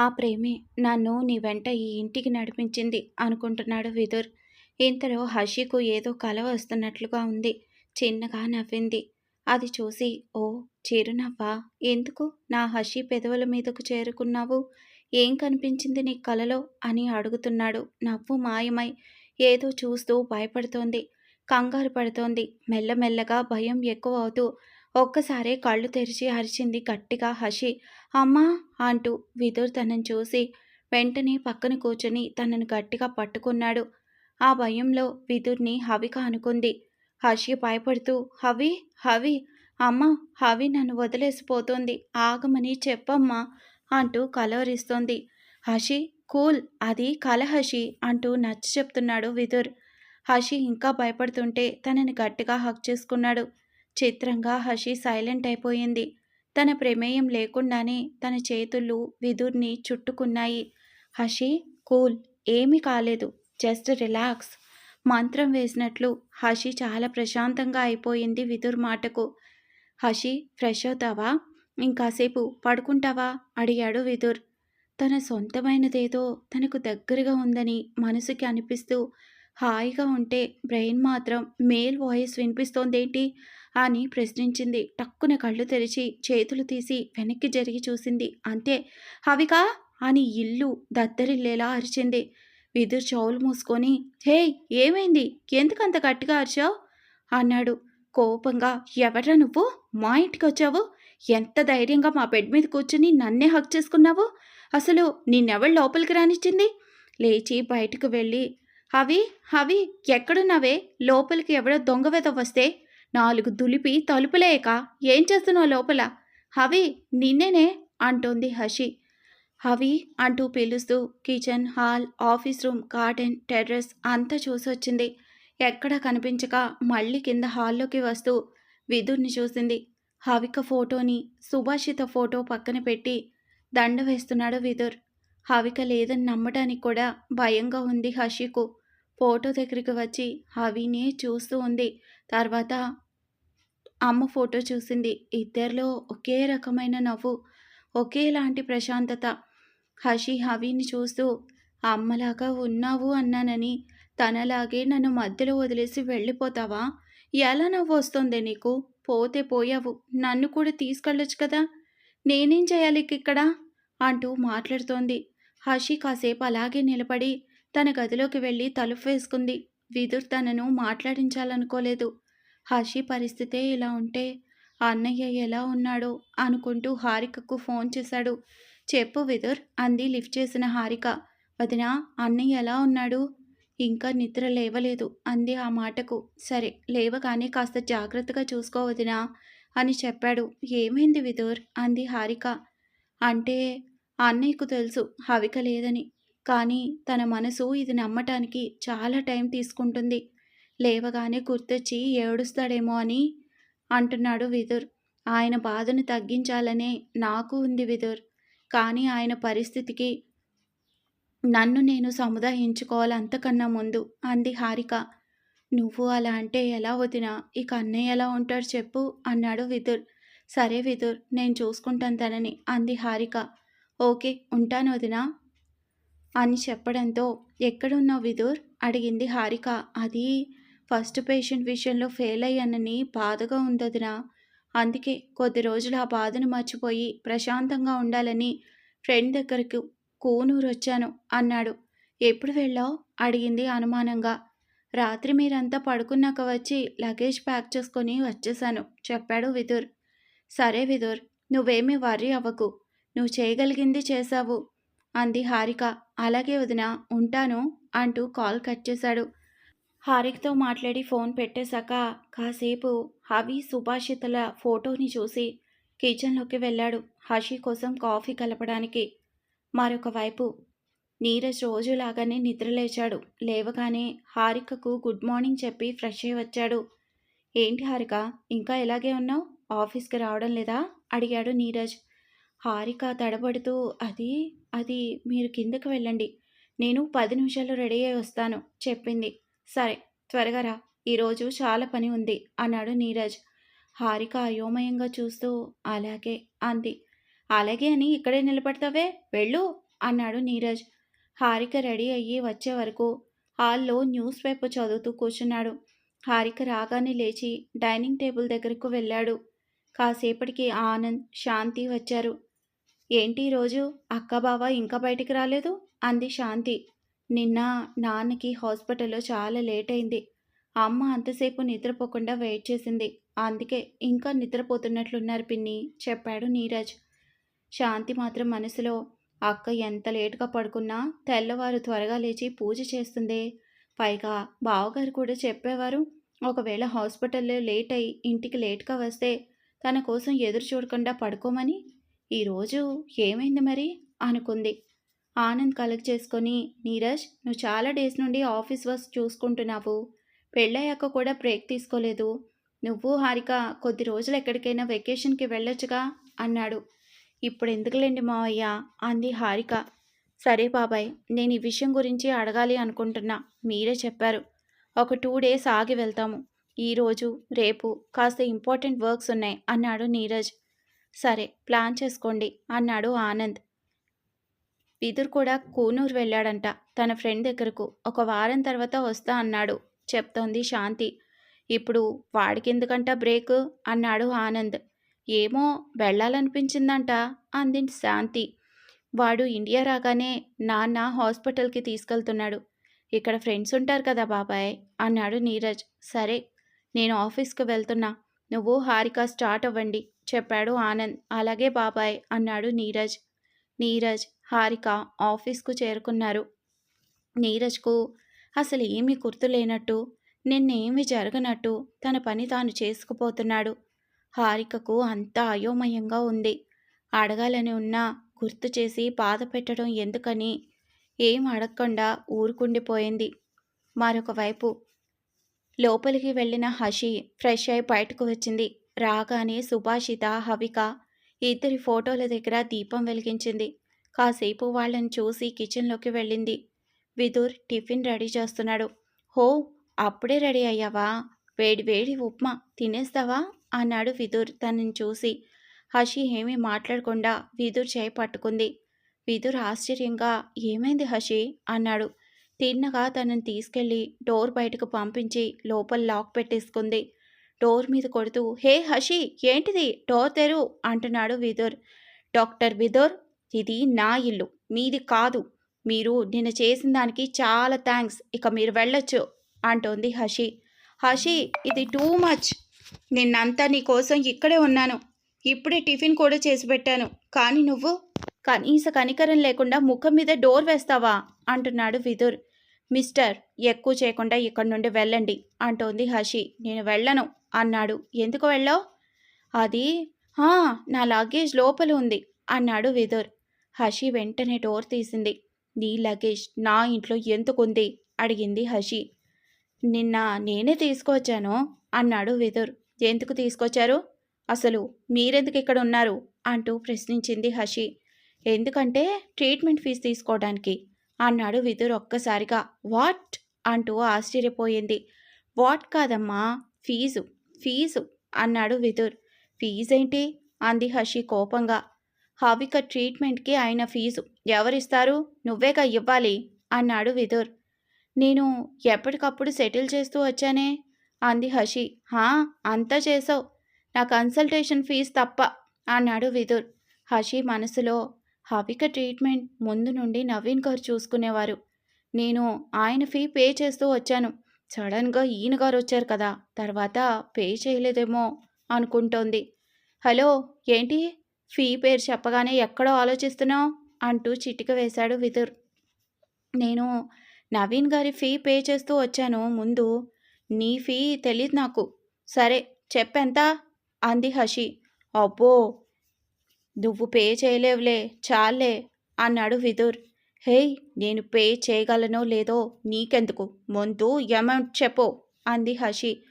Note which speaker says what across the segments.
Speaker 1: ఆ ప్రేమే నన్ను నీ వెంట ఈ ఇంటికి నడిపించింది అనుకుంటున్నాడు విదుర్. ఇంతలో హషికు ఏదో కల వస్తున్నట్లుగా ఉంది. చిన్నగా నవ్వింది. అది చూసి ఓ చిరునవ్వా? ఎందుకు? నా హషి పెదవుల మీదకు చేరుకున్నావు? ఏం కనిపించింది నీ కలలో? అని అడుగుతున్నాడు. నవ్వు మాయమై ఏదో చూస్తూ భయపడుతోంది. కంగారు పడుతోంది. మెల్లమెల్లగా భయం ఎక్కువ అవుతూ ఒక్కసారే కళ్ళు తెరిచి అరిచింది గట్టిగా హషి. అమ్మా! అంటూ విదుర్ తనని చూసి వెంటనే పక్కన కూర్చొని తనను గట్టిగా పట్టుకున్నాడు. ఆ భయంలో విదుర్ని హవిక అనుకుంది. హషి భయపడుతూ హవి హవి అమ్మ! హవి నన్ను వదిలేసిపోతోంది. ఆగమని చెప్పమ్మా! అంటూ కలవరిస్తోంది. హషి కూల్ అది కల హషి అంటూ నచ్చ చెప్తున్నాడు విదుర్. హషి ఇంకా భయపడుతుంటే తనని గట్టిగా హక్ చేసుకున్నాడు. చిత్రంగా హషి సైలెంట్ అయిపోయింది. తన ప్రమేయం లేకుండానే తన చేతులు విదుర్ని చుట్టుకున్నాయి. హషి కూల్ ఏమీ కాలేదు. Just relax. మంత్రం వేసినట్లు హషి చాలా ప్రశాంతంగా అయిపోయింది విదుర్ మాటకు. హషి ఫ్రెష్ అవుతావా? ఇంకాసేపు పడుకుంటావా? అడిగాడు విదుర్. తన సొంతమైనదేదో తనకు దగ్గరగా ఉందని మనసుకి అనిపిస్తూ హాయిగా ఉంటే బ్రెయిన్ మాత్రం మేల్ వాయిస్ వినిపిస్తోందేంటి? అని ప్రశ్నించింది. టక్కున కళ్ళు తెరిచి చేతులు తీసి వెనక్కి జరిగి చూసింది. అంతే. హవికా అని ఇల్లు దద్దరిల్లేలా అరిచింది. విదురు చెవులు మూసుకొని హే ఏమైంది? ఎందుకంత గట్టిగా అరిచావు? అన్నాడు. కోపంగా ఎవరా నువ్వు? మా ఇంటికి వచ్చావు ఎంత ధైర్యంగా మా బెడ్ మీద కూర్చుని నన్నే హక్ చేసుకున్నావు? అసలు నిన్నెవడు లోపలికి రానిచ్చింది? లేచి బయటకు వెళ్ళి అవి అవి ఎక్కడున్నావే? లోపలికి ఎవడో దొంగ వస్తే నాలుగు దులిపి తలుపులేక ఏం చేస్తున్నావు లోపల? హవి నిన్నేనే అంటోంది హషి హవి అంటూ పిలుస్తూ kitchen hall office room garden terrace అంతా చూసొచ్చింది. ఎక్కడ కనిపించక మళ్ళీ కింద హాల్లోకి వస్తూ విదుర్ని చూసింది. హవిక ఫోటోని సుభాషిత ఫోటో పక్కన పెట్టి దండ వేస్తున్నాడు విదుర్. హవిక లేదని నమ్మడానికి కూడా భయంగా ఉంది హషికు ఫోటో దగ్గరికి వచ్చి అవినే చూస్తూ ఉంది. తర్వాత అమ్మ ఫోటో చూసింది. ఇద్దరిలో ఒకే రకమైన నవ్వు ఒకేలాంటి ప్రశాంతత. హషి హవిని చూస్తూ అమ్మలాగా ఉన్నావు అన్నానని. తనలాగే నన్ను మధ్యలో వదిలేసి వెళ్ళిపోతావా? ఎలా నవ్వు వస్తుంది నీకు? పోతే పోయావు. నన్ను కూడా తీసుకెళ్ళొచ్చు కదా? నేనేం చేయాలి ఇక్కడ అంటూ మాట్లాడుతోంది. హషి కాసేపు అలాగే నిలబడి తన గదిలోకి వెళ్ళి తలుపు వేసుకుంది. విదుర్ తనను మాట్లాడించాలనుకోలేదు. హర్షి పరిస్థితే ఇలా ఉంటే అన్నయ్య ఎలా ఉన్నాడో అనుకుంటూ హారికకు ఫోన్ చేశాడు. చెప్పు విదుర్ అంది లిఫ్ట్ చేసిన హారిక. వదిన అన్నయ్య ఎలా ఉన్నాడు? ఇంకా నిద్ర లేవలేదు అంది ఆ మాటకు. సరే లేవగానే కాస్త జాగ్రత్తగా చూసుకో వదినా అని చెప్పాడు. ఏమైంది విదుర్? అంది హారిక. అంటే అన్నయ్యకు తెలుసు హవిక లేదని. కానీ తన మనసు ఇది నమ్మటానికి చాలా టైం తీసుకుంటుంది. లేవగానే గుర్తొచ్చి ఏడుస్తాడేమో అని అంటున్నాడు విదుర్. ఆయన బాధను తగ్గించాలనే నాకు ఉంది విదుర్. కానీ ఆయన పరిస్థితికి నన్ను నేను సముదాయించుకోవాలి అంతకన్నా ముందు అంది హారిక. నువ్వు అలా అంటే ఎలా వదినా? ఇక అన్నయ్య ఎలా ఉంటాడు చెప్పు అన్నాడు విదుర్. సరే విదుర్ నేను చూసుకుంటాను తనని అంది హారిక. ఓకే ఉంటాను వదినా. అని చెప్పడంతో ఎక్కడున్నావు విదుర్? అడిగింది హారిక. అది ఫస్ట్ పేషెంట్ విషయంలో ఫెయిల్ అయ్యానని బాధగా ఉందదినా అందుకే కొద్ది రోజులు ఆ బాధను మర్చిపోయి ప్రశాంతంగా ఉండాలని ఫ్రెండ్ దగ్గరకు కూనూరు వచ్చాను అన్నాడు. ఎప్పుడు వెళ్ళావు? అడిగింది అనుమానంగా. రాత్రి మీరంతా పడుకున్నాక వచ్చి లగేజ్ ప్యాక్ చేసుకొని వచ్చేసాను చెప్పాడు విదుర్. సరే విదుర్ నువ్వేమీ వర్రీ అవ్వకు. నువ్వు చేయగలిగింది చేశావు. అంది హారిక. అలాగే వదిన ఉంటాను అంటూ కాల్ కట్ చేశాడు. హారికతో మాట్లాడి ఫోన్ పెట్టేశాక కాసేపు హవి సుభాషితల ఫోటోని చూసి కిచెన్లోకి వెళ్ళాడు హషి కోసం కాఫీ కలపడానికి. మరొక వైపు నీరజ్ రోజులాగానే నిద్రలేచాడు. లేవగానే హారికకు గుడ్ మార్నింగ్ చెప్పి ఫ్రెష్ అయి వచ్చాడు. ఏంటి హారిక ఇంకా ఇలాగే ఉన్నావు? ఆఫీస్కి రావడం లేదా? అడిగాడు నీరజ్. హారిక తడబడుతూ అది అది మీరు కిందకు వెళ్ళండి. నేను పది నిమిషాలు రెడీ అయి వస్తాను చెప్పింది. సరే త్వరగా రా. ఈరోజు చాలా పని ఉంది అన్నాడు నీరజ్. హారిక అయోమయంగా చూస్తూ అలాగే అంది. అలాగే అని ఇక్కడే నిలబడతావే? వెళ్ళు అన్నాడు నీరజ్. హారిక రెడీ అయ్యి వచ్చే వరకు హాల్లో న్యూస్ పేపర్ చదువుతూ కూర్చున్నాడు. హారిక రాగానే లేచి డైనింగ్ టేబుల్ దగ్గరకు వెళ్ళాడు. కాసేపటికి ఆనంద్ శాంతి వచ్చారు. ఏంటి రోజు? అక్క బావ ఇంకా బయటికి రాలేదు? అంది శాంతి. నిన్న నాన్నకి హాస్పిటల్లో చాలా లేట్ అయింది. అమ్మ అంతసేపు నిద్రపోకుండా వెయిట్ చేసింది. అందుకే ఇంకా నిద్రపోతున్నట్లున్నారు పిన్ని చెప్పాడు నీరజ్. శాంతి మాత్రం మనసులో అక్క ఎంత లేటుగా పడుకున్నా తెల్లవారు త్వరగా లేచి పూజ చేస్తుందే. పైగా బావగారు కూడా చెప్పేవారు ఒకవేళ హాస్పిటల్లో లేట్ అయి ఇంటికి లేట్గా వస్తే తన కోసం ఎదురు చూడకుండా పడుకోమని. ఈరోజు ఏమైంది మరి? అనుకుంది. ఆనంద్ కలెక్ట్ చేసుకొని నీరజ్ నువ్వు చాలా డేస్ నుండి ఆఫీస్ వర్క్ చూసుకుంటున్నావు. పెళ్ళయ్యాక కూడా బ్రేక్ తీసుకోలేదు. నువ్వు హారిక కొద్ది రోజులు ఎక్కడికైనా వెకేషన్కి వెళ్ళొచ్చుగా? అన్నాడు. ఇప్పుడు ఎందుకులేండి మావయ్య? అంది హారిక. సరే బాబాయ్ నేను ఈ విషయం గురించి అడగాలి అనుకుంటున్నా. మీరే చెప్పారు. ఒక టూ డేస్ ఆగి వెళ్తాము. ఈరోజు రేపు కాస్త ఇంపార్టెంట్ వర్క్స్ ఉన్నాయి అన్నాడు నీరజ్. సరే ప్లాన్ చేసుకోండి అన్నాడు ఆనంద్. విదుర్ కూడా కూనూరు వెళ్ళాడంట తన ఫ్రెండ్ దగ్గరకు. ఒక వారం తర్వాత వస్తా అన్నాడు చెప్తోంది శాంతి. ఇప్పుడు వాడికెందుకంట బ్రేక్? అన్నాడు ఆనంద్. ఏమో వెళ్ళాలనిపించిందంట అంది శాంతి. వాడు ఇండియా రాగానే నాన్న హాస్పిటల్కి తీసుకెళ్తున్నాడు. ఇక్కడ ఫ్రెండ్స్ ఉంటారు కదా బాబాయ్ అన్నాడు నీరజ్. సరే నేను ఆఫీస్కి వెళ్తున్నా. నువ్వు హారిక స్టార్ట్ అవ్వండి చెప్పాడు ఆనంద్. అలాగే బాబాయ్ అన్నాడు నీరజ్. నీరజ్ హారిక ఆఫీస్కు చేరుకున్నారు. నీరజ్కు అసలు ఏమీ గుర్తులేనట్టు నిన్నేమి జరగనట్టు తన పని తాను చేసుకుపోతున్నాడు. హారికకు అంతా అయోమయంగా ఉంది. అడగాలని ఉన్నా గుర్తు చేసి బాధ పెట్టడం ఎందుకని ఏం అడగకుండా ఊరుకుండిపోయింది. మరొకవైపు లోపలికి వెళ్ళిన హషి ఫ్రెష్ అయి బయటకు వచ్చింది. రాగానే సుభాషిత హవిక ఇద్దరి ఫోటోల దగ్గర దీపం వెలిగించింది. కాసేపు వాళ్ళని చూసి కిచెన్లోకి వెళ్ళింది. విదుర్ టిఫిన్ రెడీ చేస్తున్నాడు. హో అప్పుడే రెడీ అయ్యావా? వేడి వేడి ఉప్మా తినేస్తావా? అన్నాడు విదుర్ తనని చూసి. హషి ఏమీ మాట్లాడకుండా విదుర్ చేయి పట్టుకుంది. విదుర్ ఆశ్చర్యంగా ఏమైంది హషి? అన్నాడు. తిన్నగా తనని తీసుకెళ్ళి డోర్ బయటకు పంపించి లోపల లాక్ పెట్టేసుకుంది. డోర్ మీద కొడుతూ హే హషి ఏంటిది? డోర్ తెరు అంటున్నాడు విదుర్. డాక్టర్ విదుర్ ఇది నా ఇల్లు మీది కాదు. మీరు నిన్న చేసిన దానికి చాలా థ్యాంక్స్ ఇక మీరు వెళ్ళొచ్చు అంటోంది హషి. హషి ఇది టూ మచ్. నిన్నంతా నీ కోసం ఇక్కడే ఉన్నాను. ఇప్పుడే టిఫిన్ కూడా చేసి పెట్టాను. కానీ నువ్వు కనీస కనికరం లేకుండా ముఖం మీద డోర్ వేస్తావా? అంటున్నాడు విదుర్. మిస్టర్ ఎక్కువ చేయకుండా ఇక్కడి నుండి వెళ్ళండి అంటోంది హషి. నేను వెళ్ళను. అన్నాడు. ఎందుకు వెళ్ళావు? అది నా లగేజ్ లోపల ఉంది అన్నాడు విదుర్. హషి వెంటనే డోర్ తీసింది. నీ లగేజ్ నా ఇంట్లో ఎందుకుంది అడిగింది హషి. నిన్న నేనే తీసుకొచ్చాను అన్నాడు విదుర్. ఎందుకు తీసుకొచ్చారు? అసలు మీరెందుకు ఇక్కడ ఉన్నారు? అంటూ ప్రశ్నించింది హషి. ఎందుకంటే ట్రీట్మెంట్ ఫీజు తీసుకోవడానికి అన్నాడు విదుర్ ఒక్కసారిగా. వాట్? అంటూ ఆశ్చర్యపోయింది. వాట్ కాదమ్మా ఫీజు. ఫీజు? అన్నాడు విదుర్. ఫీజేంటి? అంది హషి కోపంగా. హావిక ట్రీట్మెంట్కి ఆయన ఫీజు. ఎవరిస్తారు? నువ్వేగా ఇవ్వాలి? అన్నాడు విదుర్. నేను ఎప్పటికప్పుడు సెటిల్ చేస్తూ వచ్చానే? అంది హషి. హా అంతా చేసావు. నా కన్సల్టేషన్ ఫీజు తప్ప అన్నాడు విదుర్. హషి మనసులో హవిక ట్రీట్మెంట్ ముందు నుండి నవీన్ గారు చూసుకునేవారు. నేను ఆయన ఫీ పే చేస్తూ వచ్చాను. సడన్గా ఈయన గారు వచ్చారు కదా తర్వాత పే చేయలేదేమో అనుకుంటోంది. హలో ఏంటి? ఫీ పేరు చెప్పగానే ఎక్కడో ఆలోచిస్తున్నావు? అంటూ చిటిక వేశాడు విదుర్. నేను నవీన్ గారి ఫీ పే చేస్తూ వచ్చాను ముందు నీ ఫీ తెలియదు నాకు. సరే చెప్పెంత? అంది హషి. అబ్బో నువ్వు పే చేయలేవులే చాలే అన్నాడు విదుర్. హేయ్ నేను పే చేయగలనో లేదో నీకెందుకు? ముందు అమౌంట్ చెప్పు అంది హషి.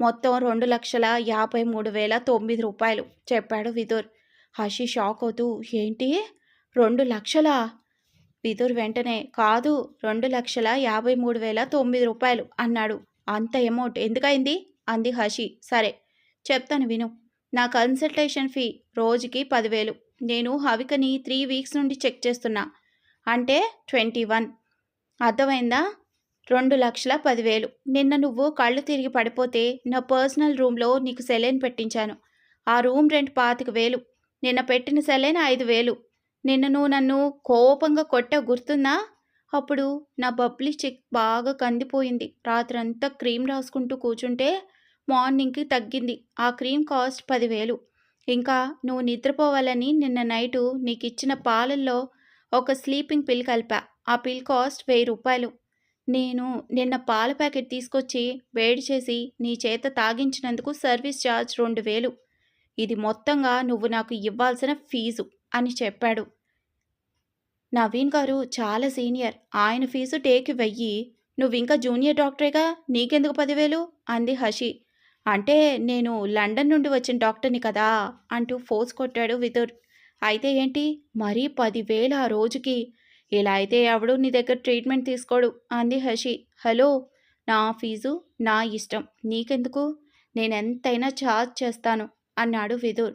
Speaker 1: మొత్తం రెండు లక్షల యాభై మూడు వేల తొమ్మిది రూపాయలు చెప్పాడు విదుర్. హషి షాక్ అవుతూ ఏంటి? రెండు లక్షలా? విదుర్ వెంటనే కాదు రెండు లక్షల యాభై మూడు వేల తొమ్మిది రూపాయలు అన్నాడు. అంత అమౌంట్ ఎందుకైంది? అంది హషి. సరే చెప్తాను విను. నా కన్సల్టేషన్ ఫీ రోజుకి పదివేలు. నేను హవికని త్రీ వీక్స్ నుండి చెక్ చేస్తున్నా. అంటే ట్వంటీ వన్. అర్థమైందా? రెండు లక్షల పదివేలు. నిన్న నువ్వు కళ్ళు తిరిగి పడిపోతే నా పర్సనల్ రూమ్లో నీకు సెలైన్ పెట్టించాను. ఆ రూమ్ రెంట్ పాతిక వేలు. నిన్న పెట్టిన సెలైన్ ఐదు వేలు. నిన్న నువ్వు నన్ను కోపంగా కొట్ట గుర్తుందా? అప్పుడు నా బబ్లీ చెక్ బాగా కందిపోయింది. రాత్రంతా క్రీమ్ రాసుకుంటూ కూర్చుంటే మార్నింగ్కి తగ్గింది. ఆ క్రీమ్ కాస్ట్ పదివేలు. ఇంకా నువ్వు నిద్రపోవాలని నిన్న నైటు నీకు ఇచ్చిన పాలల్లో ఒక స్లీపింగ్ పిల్ కలిపా. ఆ పిల్ కాస్ట్ వెయ్యి రూపాయలు. నేను నిన్న పాల ప్యాకెట్ తీసుకొచ్చి వేడి చేసి నీ చేత తాగించినందుకు సర్వీస్ ఛార్జ్ రెండు వేలు. ఇది మొత్తంగా నువ్వు నాకు ఇవ్వాల్సిన ఫీజు అని చెప్పాడు. నవీన్ గారు చాలా సీనియర్. ఆయన ఫీజు టేకి వెయ్యి. నువ్వు ఇంకా జూనియర్ డాక్టరేగా? నీకెందుకు పదివేలు? అంది హషి. అంటే నేను లండన్ నుండి వచ్చిన డాక్టర్ని కదా? అంటూ ఫోర్స్ కొట్టాడు విదుర్. అయితే ఏంటి? మరీ పదివేలు ఆ రోజుకి. ఇలా అయితే ఎవడు నీ దగ్గర ట్రీట్మెంట్ తీసుకోడు అంది హషి. హలో నా ఫీజు నా ఇష్టం. నీకెందుకు? నేను ఎంతైనా ఛార్జ్ చేస్తాను అన్నాడు విదుర్.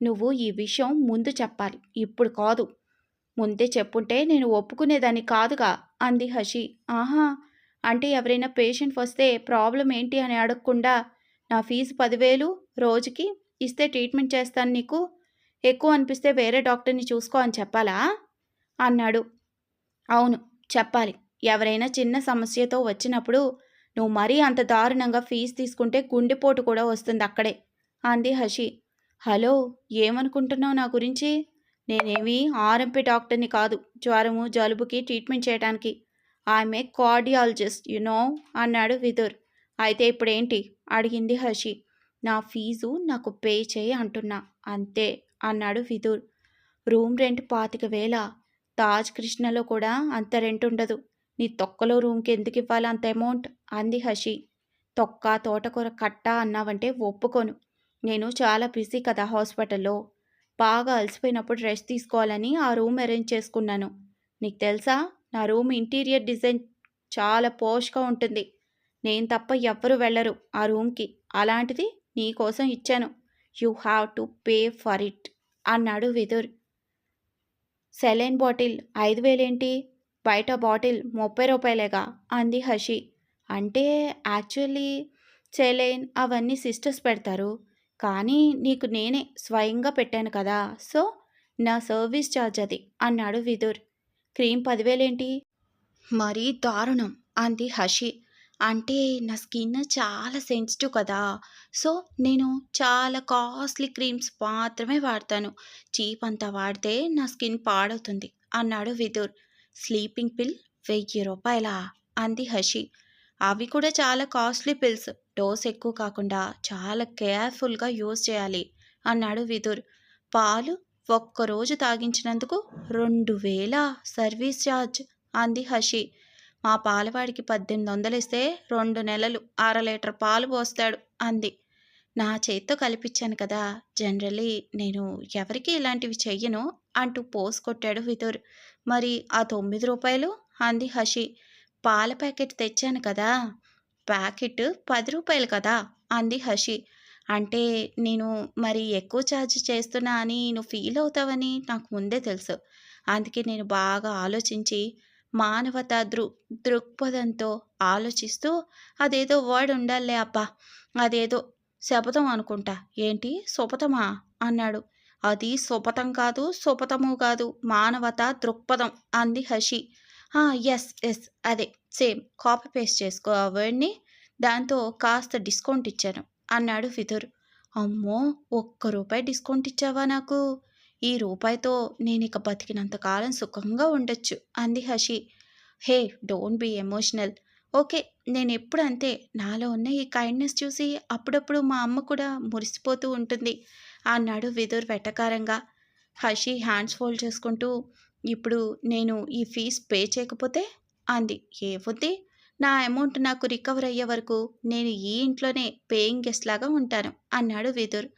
Speaker 1: నువ్వు ఈ విషయం ముందు చెప్పాలి ఇప్పుడు కాదు. ముందే చెప్పుంటే నేను ఒప్పుకునేదాన్ని కాదుగా అంది హషి. ఆహా అంటే ఎవరైనా పేషెంట్ వస్తే ప్రాబ్లం ఏంటి అని అడగకుండా నా ఫీజు పదివేలు రోజుకి ఇస్తే ట్రీట్మెంట్ చేస్తాను నీకు? ఎక్కువ అనిపిస్తే వేరే డాక్టర్ని చూసుకో అని చెప్పాలా? అన్నాడు. అవును చెప్పాలి. ఎవరైనా చిన్న సమస్యతో వచ్చినప్పుడు నువ్వు మరీ అంత దారుణంగా ఫీజు తీసుకుంటే గుండెపోటు కూడా వస్తుంది అక్కడే అంది హషి. హలో ఏమనుకుంటున్నావు నా గురించి? నేనేమి ఆర్ఎంపీ డాక్టర్ని కాదు జ్వరము జలుబుకి ట్రీట్మెంట్ చేయడానికి ఆమె కార్డియాలజిస్ట్ నో అన్నాడు విదుర్. అయితే ఇప్పుడేంటి? అడిగింది హషి. నా ఫీజు నాకు పే చేయి అంటున్నా అంతే. అన్నాడు విదుర్. రూమ్ రెంట్ పాతిక వేల. తాజ్ కృష్ణలో కూడా అంత రెంట్ ఉండదు. నీ తొక్కలో రూమ్కి ఎందుకు ఇవ్వాలి అంత అమౌంట్? అంది హషి. తొక్క తోటకూర కట్ట అన్నావంటే ఒప్పుకోను. నేను చాలా బిజీ కదా హాస్పిటల్లో. బాగా అలసిపోయినప్పుడు రెస్ట్ తీసుకోవాలని ఆ రూమ్ అరేంజ్ చేసుకున్నాను. నీకు తెలుసా? నా రూమ్ ఇంటీరియర్ డిజైన్ చాలా పోష్గా ఉంటుంది. నేను తప్ప ఎవ్వరు వెళ్ళరు ఆ రూమ్కి. అలాంటిది నీకోసం ఇచ్చాను. You have to pay for it. అన్నాడు విదుర్. సెలైన్ బాటిల్ ఐదు వేలేంటి? బయట బాటిల్ ముప్పై రూపాయలేగా? అంది హషి. అంటే యాక్చువల్లీ సెలైన్ అవన్నీ సిస్టర్స్ పెడతారు. కానీ నీకు నేనే స్వయంగా పెట్టాను కదా సో నా సర్వీస్ ఛార్జ్ అది అన్నాడు విదుర్. క్రీమ్ పదివేలేంటి? మరీ దారుణం అంది హషి. అంటే నా స్కిన్ చాలా సెన్సిటివ్ కదా. సో నేను చాలా కాస్ట్లీ క్రీమ్స్ మాత్రమే వాడతాను. చీప్ అంతా వాడితే నా స్కిన్ పాడవుతుంది అన్నాడు విదుర్. స్లీపింగ్ పిల్ వెయ్యి రూపాయలా? అంది హషి. అవి కూడా చాలా కాస్ట్లీ పిల్స్. డోస్ ఎక్కువ కాకుండా చాలా కేర్ఫుల్గా యూజ్ చేయాలి అన్నాడు విదుర్. పాలు ఒక్కరోజు తాగించినందుకు రెండు వేల సర్వీస్ ఛార్జ్ అంది హషి. మా పాలవాడికి పద్దెనిమిది వందలు ఇస్తే రెండు నెలలు అర లీటర్ పాలు పోస్తాడు అంది. నా చేత్తో కల్పించాను కదా జనరలీ నేను ఎవరికి ఇలాంటివి చెయ్యను అంటూ పోస్ కొట్టాడు విదుర్. మరి ఆ తొమ్మిది రూపాయలు? అంది హషి. పాల ప్యాకెట్ తెచ్చాను కదా ప్యాకెట్ పది రూపాయలు కదా అంది హషి. అంటే నేను మరి ఎక్కువ ఛార్జ్ చేస్తున్నా అని నువ్వు ఫీల్ అవుతావని నాకు ముందే తెలుసు. అందుకే నేను బాగా ఆలోచించి మానవత దృ దృక్పథంతో ఆలోచిస్తూ అదేదో వర్డ్ ఉండాలే అబ్బా అదేదో శపథం అనుకుంటా. ఏంటి? సుపథమా అన్నాడు. అది సుపథం కాదు సుపథము కాదు మానవత దృక్పథం అంది హషి. ఎస్ ఎస్ అదే సేమ్ కాపీ పేస్ట్ చేసుకో ఆ వర్డ్ని దాంతో కాస్త డిస్కౌంట్ ఇచ్చాను అన్నాడు ఫిదుర్ అమ్మో ఒక్క రూపాయి డిస్కౌంట్ ఇచ్చావా నాకు? ఈ రూపాయితో నేను ఇక బతికినంత కాలం సుఖంగా ఉండొచ్చు అంది Hashi. Hey don't be emotional. Okay నేను ఎప్పుడు అంతే. నాలో ఉన్న ఈ కైండ్నెస్ చూసి అప్పుడప్పుడు మా అమ్మ కూడా మురిసిపోతూ ఉంటుంది అన్నాడు విదుర్ వెటకారంగా. హషి హ్యాండ్స్ ఫోల్డ్ చేసుకుంటూ ఇప్పుడు నేను ఈ ఫీజ్ పే చేయకపోతే? అంది. ఏముంది నా అమౌంట్ నాకు రికవర్ అయ్యే వరకు నేను ఈ ఇంట్లోనే పేయింగ్ గెస్ట్ లాగా ఉంటాను అన్నాడు విదుర్.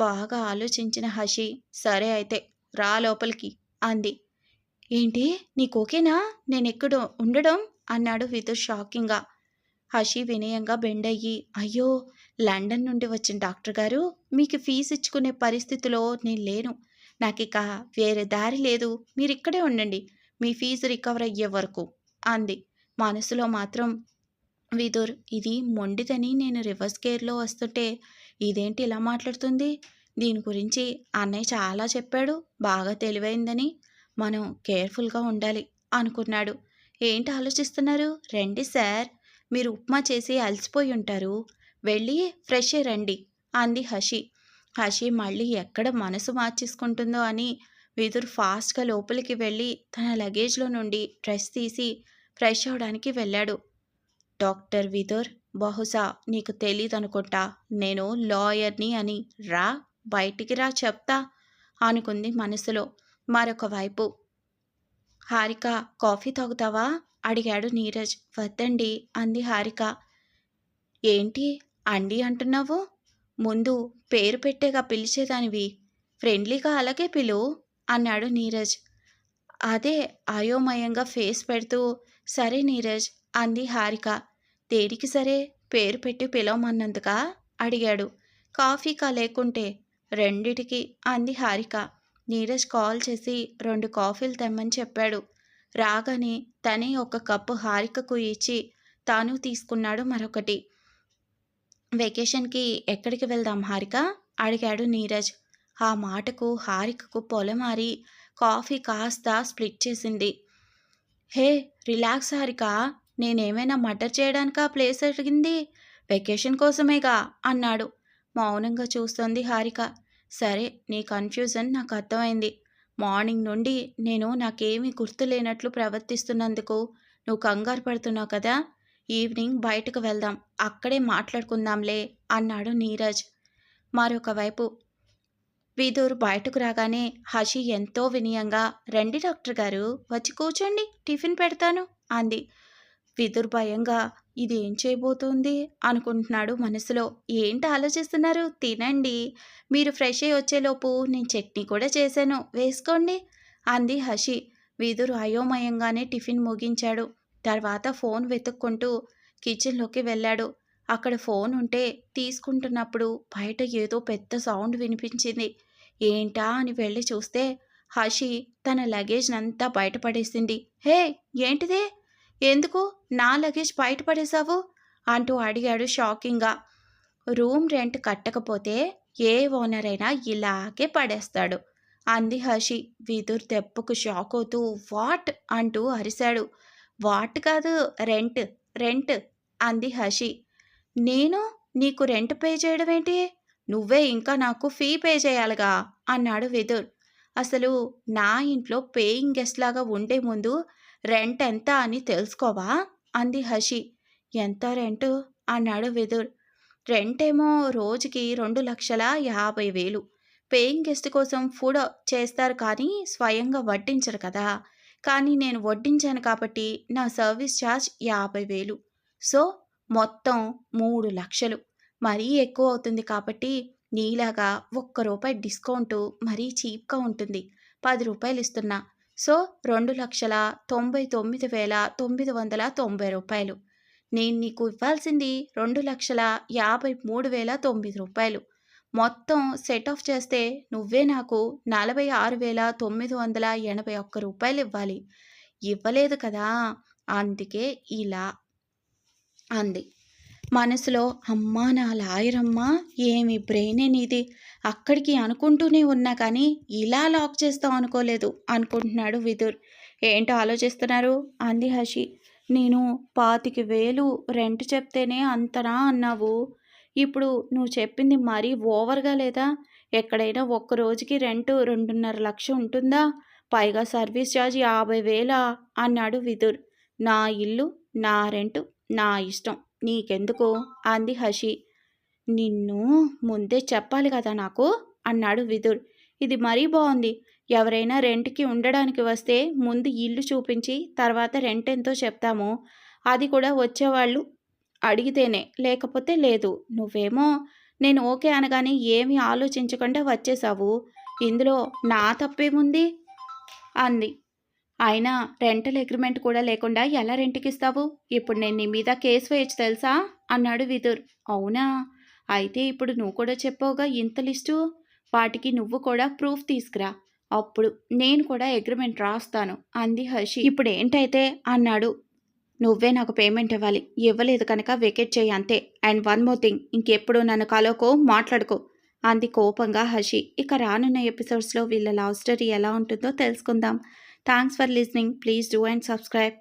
Speaker 1: బాగా ఆలోచించిన హషి సరే అయితే రా లోపలికి అంది. ఏంటి నీకు ఓకేనా నేను ఉండడం? అన్నాడు విదుర్ షాకింగ్గా హషి వినయంగా బెండ్ అయ్యి అయ్యో లండన్ నుండి వచ్చిన డాక్టర్ గారు మీకు ఫీజు ఇచ్చుకునే పరిస్థితిలో నేను లేను. నాకు ఇక వేరే దారి లేదు. మీరు ఇక్కడే ఉండండి. మీ ఫీజు రికవర్ అయ్యే వరకు అంది. మనసులో మాత్రం విదుర్ ఇది మొండిదని నేను రివర్స్ గేర్లో వస్తుంటే ఇదేంటి ఇలా మాట్లాడుతుంది? దీని గురించి అన్నయ్య చాలా చెప్పాడు బాగా తెలివైందని. మనం కేర్ఫుల్గా ఉండాలి అనుకున్నాడు. ఏంటి ఆలోచిస్తున్నారు? రండి సార్ మీరు ఉప్మా చేసి అలసిపోయి ఉంటారు. వెళ్ళి ఫ్రెష్ రండి అంది హషి. హషి మళ్ళీ ఎక్కడ మనసు మార్చేసుకుంటుందో అని విదురు ఫాస్ట్గా లోపలికి వెళ్ళి తన లగేజ్లో నుండి డ్రెస్ తీసి ఫ్రెష్ అవడానికి వెళ్ళాడు. డాక్టర్ విదుర్ బహుశా నీకు తెలీదనుకుంటా. నేను లాయర్ని అని. రా బయటికి రా చెప్తా అనుకుంది మనసులో మరొక వైపు. హారిక కాఫీ తాగుతావా? అడిగాడు నీరజ్. వద్దండి అంది హారిక. ఏంటి? అండి అంటున్నావు? ముందు పేరు పెట్టేగా పిలిచేదానివి. ఫ్రెండ్లీగా అలాగే పిలు అన్నాడు నీరజ్. అదే అయోమయంగా ఫేస్ పెడుతూ. సరే నీరజ్ అంది హారిక. దేనికి సరే? పేరు పెట్టి పిలవమన్నందుకా? అడిగాడు. కాఫీకా లేకుంటే? రెండిటికి అంది హారిక. నీరజ్ కాల్ చేసి రెండు కాఫీలు తెమ్మని చెప్పాడు. రాగానే తనే ఒక కప్పు హారికకు ఇచ్చి తాను తీసుకున్నాడు మరొకటి. వెకేషన్కి ఎక్కడికి వెళ్దాం హారిక? అడిగాడు నీరజ్. ఆ మాటకు హారికకు పొలమారి కాఫీ కాస్త స్ప్లిట్ చేసింది. Hey relax Harika! నేనేమైనా మర్డర్ చేయడానికా ప్లేస్ అడిగింది? వెకేషన్ కోసమేగా? అన్నాడు. మౌనంగా చూస్తోంది హారిక. సరే నీ కన్ఫ్యూజన్ నాకు అర్థమైంది. మార్నింగ్ నుండి నేను నాకేమీ గుర్తులేనట్లు ప్రవర్తిస్తున్నందుకు నువ్వు కంగారు పడుతున్నావు కదా? ఈవినింగ్ బయటకు వెళ్దాం. అక్కడే మాట్లాడుకుందాంలే అన్నాడు నీరజ్. మరొక వైపు విదూర్ బయటకు రాగానే హషి ఎంతో వినయంగా రండి డాక్టర్ గారు వచ్చి కూర్చోండి టిఫిన్ పెడతాను అంది. విదుర్ భయంగా ఇది ఏం చేయబోతోంది? అనుకుంటున్నాడు మనసులో. ఏంటి ఆలోచిస్తున్నారు? తినండి. మీరు ఫ్రెష్ అయ్యి వచ్చేలోపు నేను చట్నీ కూడా చేశాను. వేసుకోండి అంది హషి. విదురు అయోమయంగానే టిఫిన్ ముగించాడు. తర్వాత ఫోన్ వెతుక్కుంటూ కిచెన్లోకి వెళ్ళాడు. అక్కడ ఫోన్ ఉంటే తీసుకుంటున్నప్పుడు బయట ఏదో పెద్ద సౌండ్ వినిపించింది. ఏంటా? అని వెళ్ళి చూస్తే హషి తన లగేజ్ అంతా బయటపడేసింది. హే ఏంటిదే? ఎందుకు? నా లగేజ్ బయటపడేశావు? అంటూ అడిగాడు షాకింగ్గా. రూమ్ రెంట్ కట్టకపోతే ఏ ఓనర్ అయినా ఇలాగే పడేస్తాడు అంది హషి విదుర్ దెబ్బకు షాక్ అవుతూ వాట్? అంటూ అరిశాడు. వాట్ కాదు రెంట్ రెంట్ అంది హషి నేను నీకు రెంట్ పే చేయడం ఏంటి? నువ్వే ఇంకా నాకు ఫీ పే చేయాలిగా? అన్నాడు విదుర్. అసలు నా ఇంట్లో పేయింగ్ గెస్ట్ లాగా ఉండే ముందు రెంట్ ఎంత అని తెలుసుకోవా? అంది హషి. ఎంత రెంట్? అన్నాడు విదుర్. రెంట్ ఏమో రోజుకి రెండు లక్షల యాభై వేలు. పేయింగ్ గెస్ట్ కోసం ఫుడ్ చేస్తారు కానీ స్వయంగా వడ్డించరు కదా. కానీ నేను వడ్డించాను కాబట్టి నా సర్వీస్ ఛార్జ్ యాభై వేలు. సో మొత్తం మూడు లక్షలు. మరీ ఎక్కువ అవుతుంది కాబట్టి నీలాగా ఒక్క రూపాయి డిస్కౌంట్ మరీ చీప్గా ఉంటుంది. పది రూపాయలు ఇస్తున్నా. సో రెండు లక్షల తొంభై తొమ్మిది వేల తొమ్మిది వందల తొంభై రూపాయలు. నేను నీకు ఇవ్వాల్సింది రెండు లక్షల యాభై మూడు వేల తొమ్మిది రూపాయలు. మొత్తం సెట్ ఆఫ్ చేస్తే నువ్వే నాకు నలభై ఆరు వేల తొమ్మిది వందల ఎనభై ఒక్క రూపాయలు ఇవ్వాలి. ఇవ్వలేదు కదా? అందుకే ఇలా అంది. మనసులో అమ్మా నా లాయరమ్మా ఏమి బ్రెయినే నీది? అక్కడికి అనుకుంటూనే ఉన్నా కానీ ఇలా లాక్ చేస్తాం అనుకోలేదు అనుకుంటున్నాడు విదుర్. ఏంటో ఆలోచిస్తున్నారు? అంది హషి. నేను పాతికి వేలు రెంట్ చెప్తేనే అంతనా అన్నావు? ఇప్పుడు నువ్వు చెప్పింది మరీ ఓవర్గా లేదా? ఎక్కడైనా ఒక్క రోజుకి రెంట్ రెండున్నర లక్ష ఉంటుందా? పైగా సర్వీస్ ఛార్జ్ యాభై వేలా? అన్నాడు విదుర్. నా ఇల్లు నా రెంట్ నా ఇష్టం. నీకెందుకు? అంది హషి. నిన్ను ముందే చెప్పాలి కదా నాకు? అన్నాడు విదుర్. ఇది మరీ బాగుంది ఎవరైనా రెంట్కి ఉండడానికి వస్తే ముందు ఇల్లు చూపించి తర్వాత రెంట్ ఎంతో చెప్తాము. అది కూడా వచ్చేవాళ్ళు అడిగితేనే. లేకపోతే లేదు. నువ్వేమో నేను ఓకే అనగానే ఏమీ ఆలోచించకుండా వచ్చేసావు ఇందులో నా తప్పేముంది? అంది. అయినా రెంటల్ అగ్రిమెంట్ కూడా లేకుండా ఎలా రెంట్కి ఇస్తావు ఇప్పుడు నేను నీ మీద కేసు వేయచ్చు తెలుసా? అన్నాడు విదుర్. అవునా? అయితే ఇప్పుడు నువ్వు కూడా చెప్పావుగా ఇంత లిస్టు? వాటికి నువ్వు కూడా ప్రూఫ్ తీసుకురా. అప్పుడు నేను కూడా అగ్రిమెంట్ రాస్తాను అంది హర్షి. ఇప్పుడు ఏంటైతే అన్నాడు. నువ్వే నాకు పేమెంట్ ఇవ్వాలి. ఇవ్వలేదు కనుక వెకెట్ చేయి అంతే. And one more thing. ఇంకెప్పుడు నన్ను కలవకో మాట్లాడుకో అంది కోపంగా హషి ఇక రానున్న ఎపిసోడ్స్లో వీళ్ళ లవ్ స్టోరీ ఎలా ఉంటుందో తెలుసుకుందాం. Thanks for listening please do and subscribe